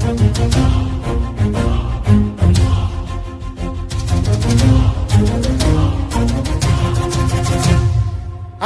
Thank you.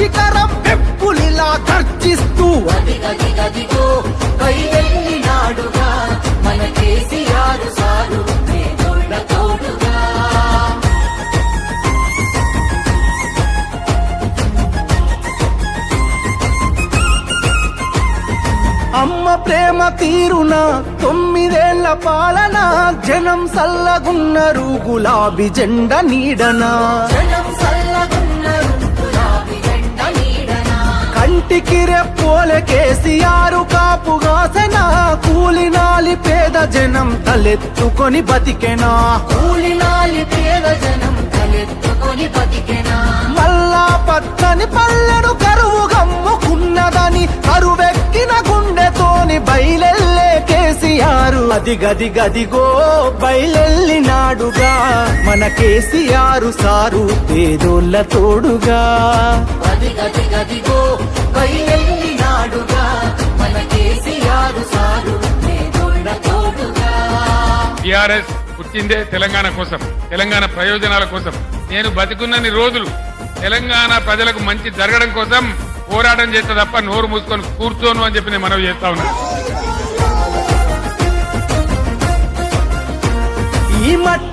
శిఖరం పెప్పులిలా గర్జిస్తూ. మన KCR sir అమ్మ ప్రేమ తీరున తొమ్మిదేళ్ళ పాలన జనం సల్లగున్నరు గులాబీ జెండ నీడనా. జనం కంటికి రెప్పోలే కేసీఆరు కాపుగాసన కూలినాలి పేద జనం తలెత్తుకొని బతికెనా. కూలినాలి పేద అది గది గదిగో బయలెల్లినాడుగా. మన కేసీఆర్ సారు పేదోళ్ళ తోడుగా. గది గది గదిగో మన కేసీఆర్ సారు పేదోళ్ళ తోడుగా. టిఆర్ఎస్ పుట్టిందే తెలంగాణ కోసం తెలంగాణ ప్రయోజనాల కోసం. నేను బతికున్నన్ని రోజులు తెలంగాణ ప్రజలకు మంచి జరగడం కోసం పోరాటం చేస్తే తప్ప నోరు మూసుకొని కూర్చోను అని చెప్పి నేను మనవి చేస్తా ఉన్నా.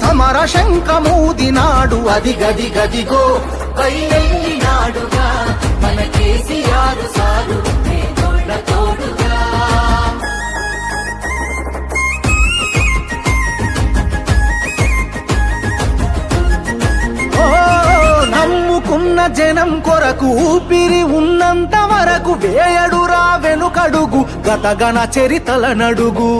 సమర శంఖమూదినాడు అది గది గదిగో. బయలెల్లినాడుగా మన కేసీఆర్ సారు తోడుగా. జనం కొరకు ఊపిరి ఉన్నంత వరకు వేయడురా వెనుకడుగు గతగన చరితల నడుగు.